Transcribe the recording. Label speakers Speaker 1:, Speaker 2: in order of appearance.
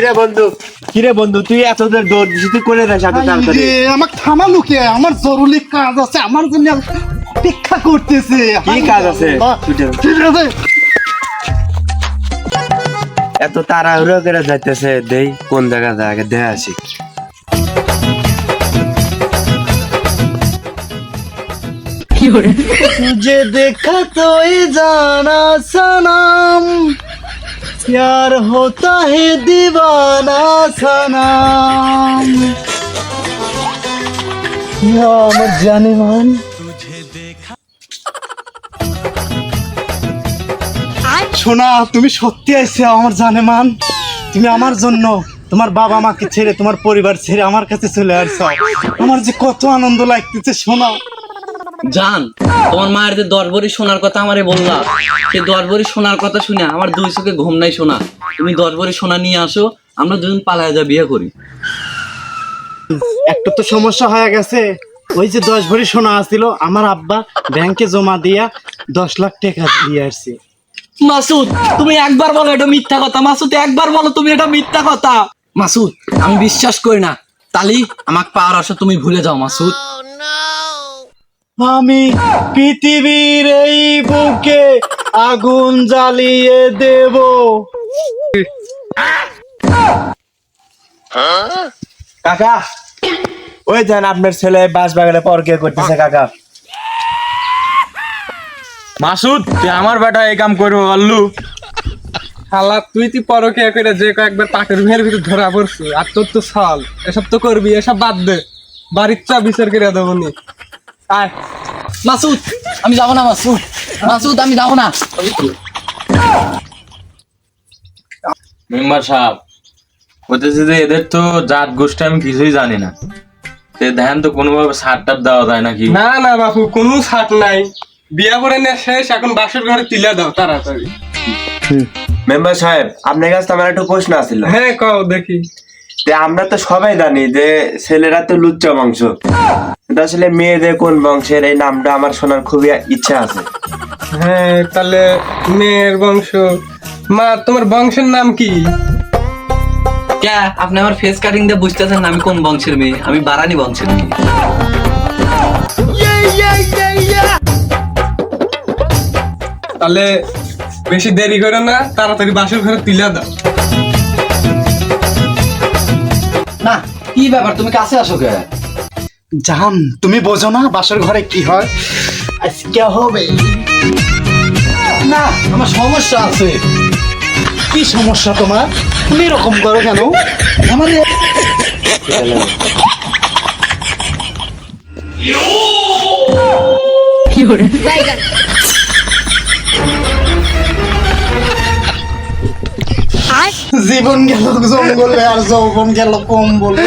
Speaker 1: কিরে বন্ধু কিরে বন্ধু তুই এতদের দৌড় দিছিস তুই করে দেখ এত তাড়াতাড়ি
Speaker 2: রে, আমাকে থামালো কে আমার জরুরি কাজ আছে আমার জন্য অপেক্ষা করতেছে
Speaker 1: কি কাজ আছে? ছুটে যা।
Speaker 2: ঠিক আছে
Speaker 1: এত তাড়াহুড়ো করে যাইতেছে দেই কোন জায়গা যায় আগে দেখে আসি
Speaker 2: तुझे देखा तो ये जाना सनम प्यार होता है दीवाना सनम या আমার জানে মান শোনা তুমি সত্যি আইছো আমার জানে মান তুমি আমার জন্য তোমার বাবা মাকে ছেড়ে তোমার পরিবার ছেড়ে আমার কাছে চলে আসছো আমার যে কত আনন্দ লাগতেছে শোনা
Speaker 3: জান তোমার মায়ের যে দরবারি শোনার কথা আমারে বললা সেই দরবারি শোনার কথা শুনে আমার দুই চোখে ঘুম নাই শোনা তুমি দরবারি শোনা নিয়ে আসো আমরা দুজন পালায় যা বিয়ে করি।
Speaker 2: একটা তো সমস্যা হয়ে গেছে। ওই যে দশ ভরি সোনা আসছিল আমার আব্বা ব্যাংকে জমা দিয়া দশ লাখ টাকা দিয়ে আসছে।
Speaker 3: মাসুদ তুমি একবার বলো এটা মিথ্যা কথা। মাসুদ একবার বলো তুমি এটা মিথ্যা কথা। মাসুদ আমি বিশ্বাস করি না। তালি আমাকে পাওয়ার আশা তুমি ভুলে যাও মাসুদ।
Speaker 2: আমি পৃথিবীর এই বুকে আগুন জ্বালিয়ে দেব।
Speaker 1: কাকা ওই যান আপনার ছেলে বাস বাগানে পরকে করতেছে কাকা।
Speaker 4: মাসুদ তুই আমার বেটা এই কাম করব আল্লু।
Speaker 5: শালা তুই তুই পরকে করে যে কয়েকবার পাটের ভের ভিতর ধরা পড়ছো আর তোর তো সাল। এসব তো করবি এসব বাদ দে। বাড়ির চা বিচার করে দেবো নি। আয়।
Speaker 3: মাসুদ আমি যাব না মাসুদ। মাসুদ আমি যাব না।
Speaker 4: মেম্বার সাহেব বলতেছে যে এদের তো জাত গোষ্ঠী আমি কিছুই জানি না। সে ধ্যান তো কোনোভাবে সার টাপ দেওয়া যায় নাকি?
Speaker 5: না না বাপু কোনো ছাট নাই। বিয়া করে না শেষ এখন বাসর ঘরে তুলে দাও তাড়াতাড়ি।
Speaker 1: মেম্বার সাহেব আপনার কাছে তো আমার একটা প্রশ্ন আছিল।
Speaker 5: হ্যাঁ কও দেখি।
Speaker 1: যে আমরা তো সবাই জানি যে ছেলেরা তো লুচ্চা বংশ কিন্তু আসলে মেয়েদের কোন বংশের? এই নামটা আমার শোনার খুবই ইচ্ছা আছে।
Speaker 5: হ্যাঁ তাহলে মেয়ের বংশ। মা তোমার বংশের নাম কি?
Speaker 3: কে আপনি আমার ফেস কাটিং দিয়ে বুঝতেছেন না আমি কোন বংশের মেয়ে? আমি বারানি বংশের মেয়ে।
Speaker 5: তাহলে বেশি দেরি করো না তাড়াতাড়ি বাসের ঘরে তুলে দাও।
Speaker 3: না কি ব্যাপার তুমি কাছে আসো কে?
Speaker 2: জান তুমি বোঝো না বাসর ঘরে কি হয়? আজকে হবে।
Speaker 3: না আমার সমস্যা আছে।
Speaker 2: কি সমস্যা তোমার? তুমি এরকম করো কেন? আমাদের জীবন গেল জঙ্গলে আর যৌবন গেল কম বলে